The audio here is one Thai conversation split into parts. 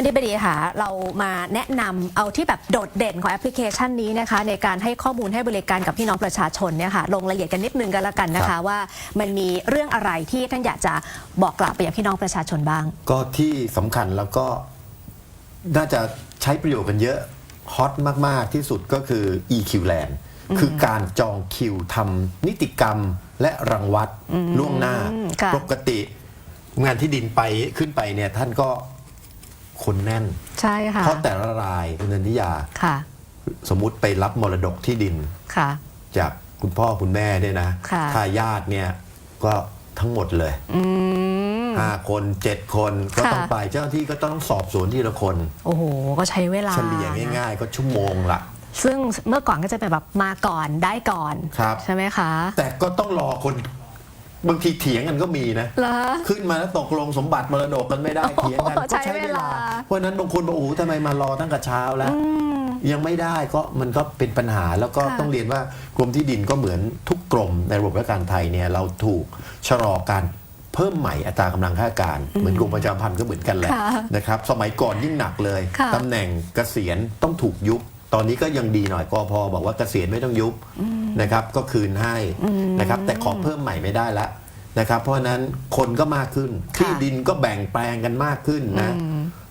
านทิบดีค่ะ เรามาแนะนำเอาที่แบบโดดเด่นของแอปพลิเคชันนี้นะคะ ในการให้ข้อมูลให้บริการกับพี่น้องประชาชนเนี่ยค่ะลงรายละเอียดกันนิดนึงกันละกันนะครัคะบว่ามันมีเรื่องอะไรที่ท่านอยากจะบอกกล่าวไปยังพี่น้องประชาชนบ้าง ก็ที่สำคัญแล้วก็น่าจะใช้ประโยชน์กันเยอะฮอตมาก ๆ ที่สุดก็คือ EQ Land คือการจองคิวทำนิติกรรมและรังวัดล่วงหน้าค่ะปกติงานที่ดินไปขึ้นไปเนี่ยท่านก็ คนแน่น ใช่ค่ะเพราะแต่ละรายคุณนันทิยาค่ะ สมมุติไปรับมรดกที่ดินค่ะ จากคุณพ่อคุณแม่เนี่ยนะค่ะทายาทเนี่ยก็ทั้งหมดเลยอืมห้าคนเจ็ดคนก็ค่ะต้องไปเจ้าหน้าที่ก็ต้องสอบสวนทีละคน โอ้โห ก็ใช้เวลาเฉลี่ยง่ายๆ ก็ชั่วโมงละซึ่งเมื่อก่อนก็จะเป็นแบบมาก่อนได้ก่อนครับใช่ไหมคะ แต่ก็ต้องรอคน บางทีเถียงกันก็มีนะ เหรอ ขึ้นมาแล้วตกลงสมบัติมรดกกันไม่ได้โอ้โหเถียงกันก็ใช้เวลา เพราะฉะนั้นบางคนบอกโอ้โหทำไมมารอตั้งแต่เช้าแล้วอืมยังไม่ได้ก็มันก็เป็นปัญหาแล้วก็ค่ะ ต้องเรียนว่ากรมที่ดินก็เหมือนทุกกรมในระบบราชการไทยเนี่ยเราถูกชะลอการเพิ่มใหม่อัตรากำลังข้าราชการ เหมือนกรมประชาสัมพันธ์ก็เหมือนกันแหละค่ะนะครับสมัยก่อนยิ่งหนักเลยค่ะ ตำแหน่งเกษียณต้องถูกยุบตอนนี้ก็ยังดีหน่อยกอพอบอกว่าเกษียณไม่ต้องยุบ นะครับก็คืนให้นะครับแต่ขอเพิ่มใหม่ไม่ได้ละนะครับเพราะฉะนั้นคนก็มากขึ้นค่ะที่ดินก็แบ่งแปลงกันมากขึ้นนะ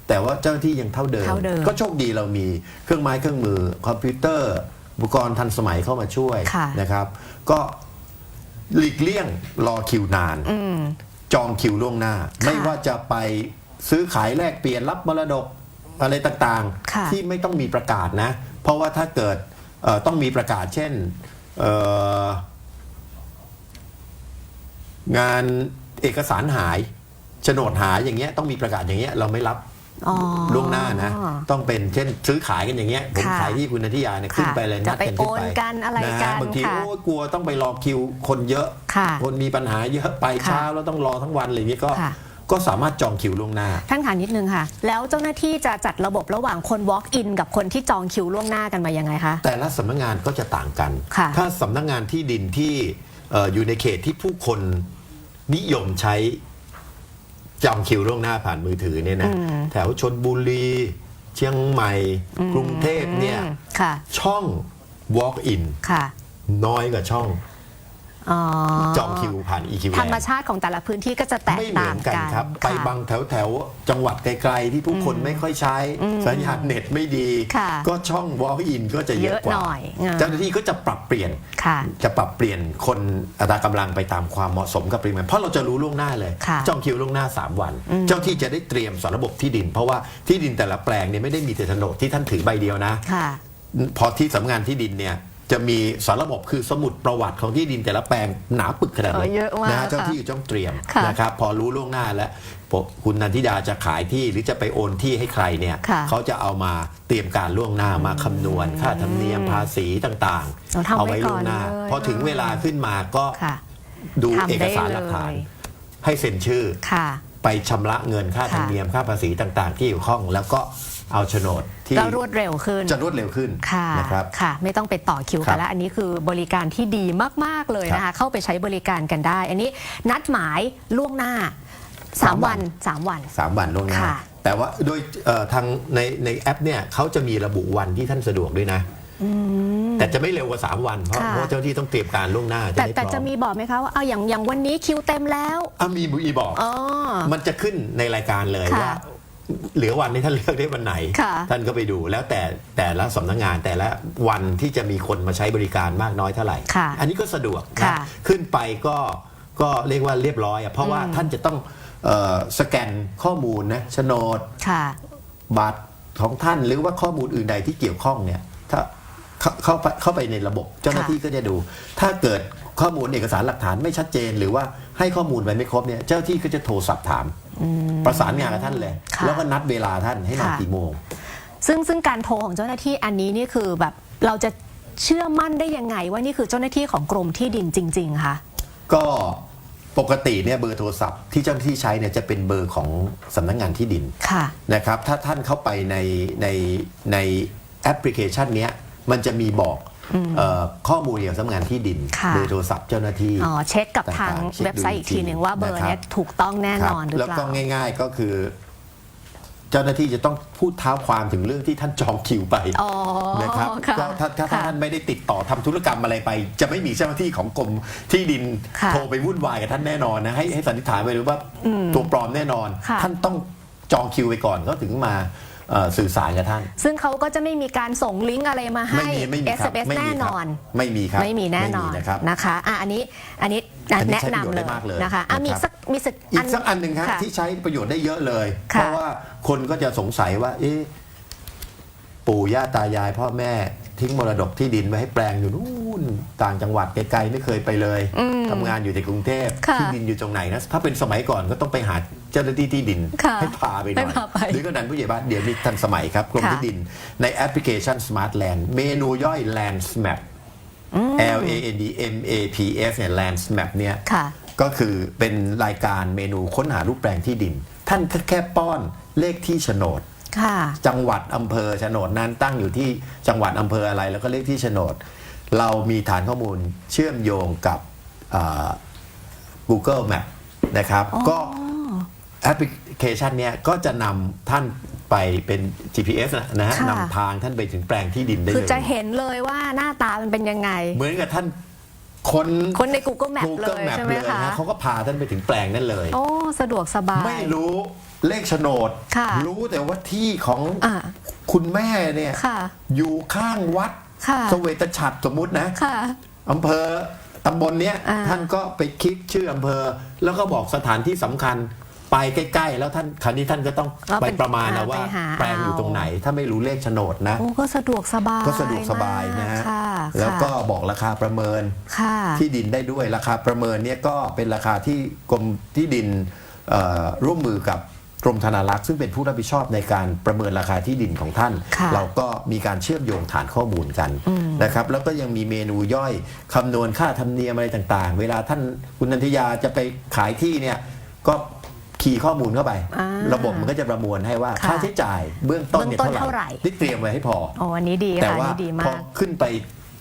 แต่ว่าเจ้าหน้าที่ยังเท่าเดิมเท่าเดิม ก็โชคดีเรามีเครื่องไม้เครื่องมือคอมพิวเตอร์ อุปกรณ์ทันสมัยเข้ามาช่วยค่ะนะครับ ก็หลีกเลี่ยงรอคิวนานอืมจองคิวล่วงหน้า ไม่ว่าจะไปซื้อขายแลกเปลี่ยนรับมรดกอะไรต่างค่ะๆที่ไม่ต้องมีประกาศนะ เพราะว่าถ้าเกิดเอ่อต้องมีประกาศเช่นเอ่อ งานเอกสารหายโฉนดหายอย่างเงี้ยต้องมีประกาศอย่างเงี้ยเราไม่รับอ๋อ ล่วงหน้านะ ต้องเป็นเช่นซื้อขายกันอย่างเงี้ยผมค่ะขายที่คุณนันทิยาเนี่ยค่ะขึ้นไปเลยจะนัดกันขึ้นไปไปโอนกันอะไรกันบางทีค่ะโอ้ยกลัวต้องไปรอคิวคนเยอะ ค่ะคนมีปัญหาเยอะไปค่ะเช้าแล้วต้องรอทั้งวันอะไรอย่างเงี้ยก็ ค่ะ ก็สามารถจองคิวล่วงหน้า ท่านขานิดนึงค่ะ แล้วเจ้าหน้าที่จะจัดระบบระหว่างคน walk in กับคนที่จองคิวล่วงหน้ากันมายังไงคะ แต่ละสำนักงานก็จะต่างกัน ค่ะ ถ้าสำนักงานที่ดินที่เอ่ออยู่ในเขตที่ผู้คนนิยมใช้จองคิวล่วงหน้าผ่านมือถือเนี่ยนะอืมแถวชนบุรี เชียงใหม่ กรุงเทพเนี่ย อืมค่ะช่อง walk in ค่ะ น้อยกว่าช่อง อ๋อจองคิวผ่าน EQ ธรรมชาติของแต่ละพื้นที่ก็จะแตกไม่เหมืต่าอนงกันกันครับ ไปค่ะ บางแถวแถวๆจังหวัดไกลๆที่ผู้คนไม่ค่อยใช้ สัญญาณเน็ตไม่ดี ค่ะก็ช่อง walk in ก็จะเยอะกว่าเยอะหน่อยอ่า เจ้าหน้าที่ก็จะปรับเปลี่ยน ค่ะ จะปรับเปลี่ยนคนอัตรากำลังไปตามความเหมาะสมกับปริมาณเพราะเราจะรู้ล่วงหน้าเลย ค่ะ จองคิวล่วงหน้า 3 วัน เจ้าที่จะได้เตรียมสารระบบที่ดิน เพราะว่าที่ดินแต่ละแปลงเนี่ยไม่ได้มีแต่โฉนดที่ท่านถือใบเดียวนะ ค่ะ พอที่สำนักงานที่ดินเนี่ย จะมีสารระบบคือสมุดประวัติของที่ดินแต่ละแปลงหนาปึกขนาดเอนี้อเยอะมากนะฮะเจ้าค่ะที่ต้องเตรียมค่ะนะครับพอรู้ล่วงหน้าแล้วพอคุณนันทิดาจะขายที่หรือจะไปโอนที่ให้ใครเนี่ยค่ะเขาจะเอามาเตรียมการล่วงหน้ามาคำนวณ ค่าธรรมเนียมภาษีต่างเราทำๆเอาไว้ไว้ล่วงหน้า ก่อนเลยพอถึงเวลาขึ้นมาก็ค่ะดูทำได้เอกสารหลักฐาน เลย ให้เซ็นชื่อ ค่ะ ไปชำระเงินค่าธรรมเนียมค่าภาษีต่างๆ ที่เกี่ยวข้องแล้วก็เอาโฉนดที่ก็รวดเร็วขึ้นจะรวดเร็วขึ้นค่ะนะครับค่ะ ไม่ต้องไปต่อคิวครักันบแล้ว อันนี้คือบริการที่ดีมากๆเลยนะครัคะบเข้าไปใช้บริการกันได้ อันนี้นัดหมายล่วงหน้าสาม3วัวันน3 วันสามวันล่วงหน้าค่ะแต่ว่าโดยเอ่อทางในในแอปเนี่ยเขาจะมีระบุวันที่ท่านสะดวกด้วยนะ แต่จะไม่เร็วกว่า 3 วัน เพราะค่ะ เพราะเจ้าที่ต้องเตรียมการล่วงหน้าจะแต่ได้พแต่ร้อจะมมีบอกไหมคะว่าเอาอย่างอย่างวันนี้คิวเต็มแล้วอะมีมีบอก อ๋อ มันจะขึ้นในรายการเลยค่ะว่าเหลือวันนี้ท่านเลือกได้วันไหน ค่ะท่านก็ไปดูแล้วแต่แต่ละสำนักงานแต่ละวันที่จะมีคนมาใช้บริการมากน้อยเท่าไหร่ ค่ะอันนี้ก็สะดวกนะค่ะขึ้นไปก็ก็เรียกว่าเรียบร้อยอะเพราะว่าท่านจะต้องเอ่อสแกนข้อมูลนะโฉนด ค่ะ บัตรของท่านหรือว่าข้อมูลอื่นใดที่เกี่ยวข้องเนี่ยถ้า เข้าเข้าไปเข้าไปในระบบ เจ้าหน้าที่ก็จะดู ถ้าเกิดข้อมูลเอกสารหลักฐานไม่ชัดเจน หรือว่าให้ข้อมูลไปไม่ครบเนี่ยเจ้าหน้าที่ก็จะโทรสับถาม ประสานงานกับท่านเลย ค่ะแล้วก็นัดเวลาท่านให้มาค่ะ กี่โมง ซึ่งซึ่งการโทรของเจ้าหน้าที่อันนี้นี่คือแบบเราจะเชื่อมั่นได้ยังไง ว่านี่คือเจ้าหน้าที่ของกรมที่ดินจริง ๆคะก็ปกติเนี่ยเบอร์โทรศัพท์ที่เจ้าหน้าที่ใช้เนี่ยจะเป็นเบอร์ของสำนักงานที่ดิน ค่ะ นะครับถ้าท่านเข้าไปในในในแอปพลิเคชันเนี้ย มันจะมีบอกเออข้อมูลเกี่ยวกับสำนักงานที่ดินค่ะเบอร์โทรศัพท์เจ้าหน้าที่อ๋อเช็คกับทางต่างๆเช็คดูเว็บไซต์อีกทีหนึ่งว่าเบอร์นะครับเนี้ยถูกต้องแน่นอนหรือแล้วเปล่าก็ง่าย ๆก็คือ เจ้าหน้าที่จะต้องพูดเท้าความถึงเรื่องที่ท่านจองคิวไปอ๋อนะครับค่ะก็ถ้าถ้าถ้าค่ะท่านไม่ได้ติดต่อทำธุรกรรมอะไรไป จะไม่มีเจ้าหน้าที่ของกรมที่ดินค่ะโทรไปวุ่นวายกับท่านแน่นอนนะให้ให้สันนิษฐานไปเลยว่าตัวปลอมแน่นอนค่ะท่านต้องจองคิวไปก่อนก็ถึงมา เอ่อสื่อสารกับท่าน ซึ่งเขาก็จะไม่มีการส่งลิงก์อะไรมาให้ ไม่มีไม่มีครับ SMS ไม่มีแน่คนรับอน ไม่มีครับไม่มีแน่นอนไม่มีนะครับ นะคะอะอันนี้อันนี้อันนี้แนะใช้ประโยชน์นำเลได้ยมากเลยนะคะอะมีนะครับสักมีสักอีกสักอันหนึ่งครับค่ะ ที่ใช้ประโยชน์ได้เยอะเลยเพค่ะราะว่าคนก็จะสงสัยว่า เอ๊ะปู่ย่าตายายพ่อแม่ทิ้งมรดกที่ดินไว้ให้แปลงอยู่นู่นต่างจังหวัดไกลๆไม่เคยไปเลยทำงานอยู่ในกรุงเทพค่ะ ที่ดินอยู่ตรงไหนนะถ้าเป็นสมัยก่อนก็ต้องไปหา เจ้าหน้าที่ที่ดิน ค่ะให้พาไปหน่ให้อย พาไปหรือก็ดันผู้ใหญ่บ้านเดี๋ยวนี้ทันสมัยครับกรมค่ะที่ดินในแอปพลิเคชัน Smart Land เมนูย่อย Land Map L A N D M A P S เนี่ย Land Map เนี่ยค่ะ ก็คือเป็นรายการเมนูค้นหารูปแปลงที่ดิน ท่านแค่ป้อนเลขที่โฉนด ค่ะ จังหวัดอำเภอโฉนดนั้นตั้งอยู่ที่จังหวัดอำเภออะไร แล้วก็เลขที่โฉนด เรามีฐานข้อมูลเชื่อมโยงกับอ่า Google Map นะครับ ก็ แอปพลิเคชันเนี้ยก็จะนำท่านไปเป็น GPS นะนะฮะค่ะ นำทางท่านไปถึงแปลงที่ดินได้คือเลยจะเห็นเลยว่าหน้าตามันเป็นยังไง เหมือนกับท่านคนคนใน Google Map เล Google ย Map ใช่ไหมเลยคะนะเขาก็พาท่านไปถึงแปลงนั้นเลย โอ้สะดวกสบาย ไม่รู้เลขโฉนด ค่ะรู้แต่ว่าที่ของอ่าคุณแม่เนี่ยค่ะอยู่ข้างวัดค่ะสเวตฉัตรสมมุตินะ ค่ะ อำเภอตำบลเนี้ยอ่าท่านก็ไปคลิกชื่ออำเภอ แล้วก็บอกสถานที่สำคัญ ไปใกล้ ๆ แล้วท่านคราวนี้ท่านก็ต้องเราไปเป็นประมาณนะอ่าว่า ไปหาแปลงอยู่เอาตรงไหน ถ้าไม่รู้เลขโฉนดนะ โอ้ก็สะดวกสบายก็สะดวกสบายนะฮะมากค่ะแล้วก็ค่ะบอกราคาประเมิน ค่ะ ที่ดินได้ด้วยราคาประเมินเนี่ยก็เป็นราคาที่กรมที่ดินเอ่อร่วมมือกับกรมธนารักษ์ซึ่งเป็นผู้รับผิดชอบในการประเมินราคาที่ดินของท่าน ค่ะเราก็มีการเชื่อมโยงฐานข้อมูลกันนะครับ แล้วก็ยังมีเมนูย่อยคำนวณค่าธรรมเนียมอะไรต่างๆ เวลาท่านคุณนันทยาจะไปขายที่เนี่ยก็ คีย์ข้อมูลเข้าไป อ่าระบบมันก็จะประมวลให้ว่าค่ะค่าใช้จ่ายเบื้องต้นเนี่ยเบื้องต้นเท่าเท่าไหไหร่ ร่ที่เตรียมไว้ให้พอ โอ้อันนี้ดีแต่ค่ะอันว่านี้ดีพมาอกขึ้นไป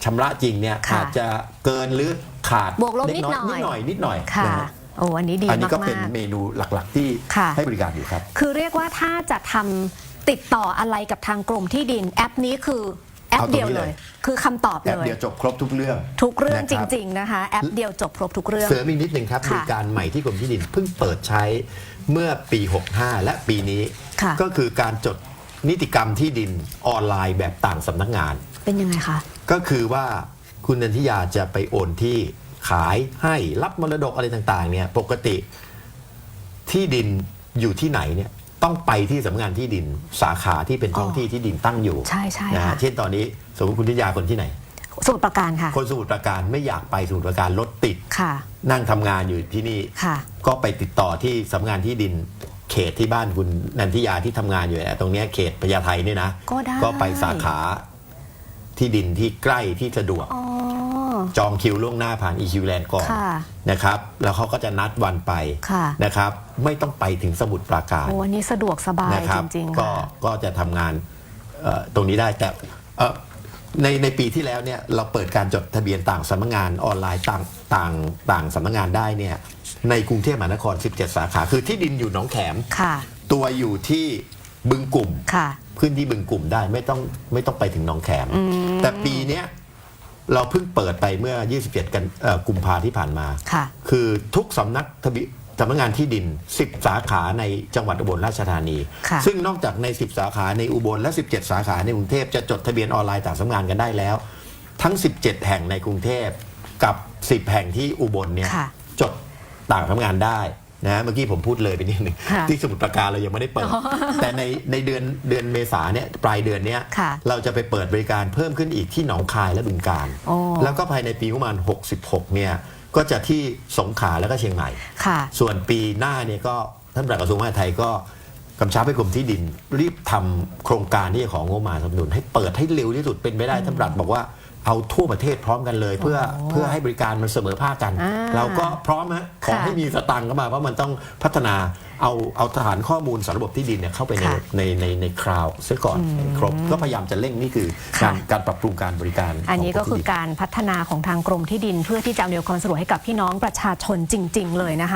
ชำระจริงเนี่ยค่ะอาจจะเกินหรือขาดบวกลบเนิดหน่อย นิดหน่อยนิดหน่อยค่ะ นะฮะโอ้อันนี้ดีอันนี้มาก็เป็นกเมนูหลักๆ ที่ค่ะ ให้บริการอยู่ครับ ๆ คือเรียกว่าถ้าจะทำติดต่ออะไรกับทางกรมที่ดินแอปนี้คือ แอปเอาตรงนี้เดียวเลยเลย คือคำตอบแอเลปยเดียวจบครบทุกเรื่อง ทุกเรื่องนะจคบริง ๆ นะคะ แอปเดียวจบครบทุกเรื่อง เสริมอีกนิดหนึ่งครับค่ะบริการใหม่ที่กรมที่ดินเพิ่งเปิดใช้เมื่อปี 65 และปีนี้ค่ะก็คือการจดนิติกรรมที่ดินออนไลน์แบบต่างสำนักงาน เป็นยังไงคะ ก็คือว่าคุณนันทิยาจะไปโอนที่ขายให้รับมรดกอะไรต่างๆเนี่ยปกติที่ดินอยู่ที่ไหนเนี่ย ต้องไปที่สำนักงานที่ดินสาขาที่เป็นท้องอ๋อที่ที่ดินตั้งอยู่ใช่ใช่นะค่ะฮะเช่นตอนนี้สมมติคุณทิยาคนที่ไหน สมุดประการค่ะ คนสมุทรปราการไม่อยากไปสมุทรปราการรถติด ค่ะ นั่งทำงานอยู่ที่นี่ ค่ะ ก็ไปติดต่อที่สำนักงานที่ดินเขตที่บ้านคุณนันทิยาที่ทำงานอยู่เนี่ยตรงเนี้ยเขตพญาไทเนี่ยนะก็ได้ก็ไปสาขาที่ดินที่ใกล้ที่สะดวก อ๋อ จองคิวล่วงหน้าผ่าน EQ Land ก่อนค่ะ นะครับแล้วเขาก็จะนัดวันไปค่ะนะครับไม่ต้องไปถึงสมุทรปราการโอ้อันนี้สะดวกสบายนะครัจริงๆก็ค่ะ ก็จะทำงานเอ่อตรงนี้ได้แต่เอ่อในในปีที่แล้วเนี่ยเราเปิดการจดทะเบียนต่างสำนักงานออนไลน์ต่างต่างต่างสำนักงานได้เนี่ยในกรุงเทพมหานคร 17 สาขา คือที่ดินอยู่หนองแขม ค่ะ ตัวอยู่ที่บึงกลุ่ม ค่ะขึ้นที่บึงกลุ่มได้ไม่ต้องไม่ต้องไปถึงหนองแขม แต่ปีเนี้ย เราเพิ่งเปิดไปเมื่อ 27 กันเอ่อกุมภาที่ผ่านมา ค่ะ คือทุกสำนักทะเบีสำนักงานที่ดิน 10 สาขาในจังหวัดอุบลราชธานี ค่ะ ซึ่งนอกจากใน 10 สาขาในอุบลและ 17 สาขาในกรุงเทพจะจดทะเบียนออนไลน์ต่างสำนักงานกันได้แล้ว ทั้ง 17 แห่งในกรุงเทพกับ 10 แห่งที่อุบลเนี่ยค่ะ จดต่างสำนักงานได้ นะเมื่อกี้ผมพูดเลยไปนิดหนึ่งค่ะที่สมุทรปราการเรายังไม่ได้เปิด แต่ในในเดือนเดือนเมษาเนี่ยปลายเดือนเนี้ยค่ะเราจะไปเปิดบริการเพิ่มขึ้นอีกที่หนองคายและบึงการ โอ้ แล้วก็ภายในปีประมาณ 66 เนี่ยก็จะที่สงขลาแล้วก็เชียงใหม่ ค่ะ ส่วนปีหน้าเนี่ยก็ท่านปลัดกระทรวงมหาดไทยก็กำชับให้กรมที่ดินรีบทำโครงการที่จะของงบประมาณสนับสนุนให้เปิดให้เร็วที่สุดเป็นไปได้ท่านปลัดบอกว่า เอาทั่วประเทศพร้อมกันเลย เพื่อเพื่อให้บริการมันเสมอภาคกัน อ่าเราก็พร้อมฮะขอค่ะให้มีสตังค์เข้ามาเพราะมันต้องพัฒนาเอาเอาฐานข้อมูลสารระบบที่ดินเนี่ยเข้าไปในค่ะในในในคราวซะก่อนให้ครบก็พยายามจะเร่งนี่คือค่ะ การการปรับปรุงการบริการอันนี้ขงก็รมคือที่ดินการพัฒนาของทางกรมที่ดินเพื่อที่จะอำนวยความสะดวกให้กับพี่น้องประชาชนจริง ๆ เลยนะคะ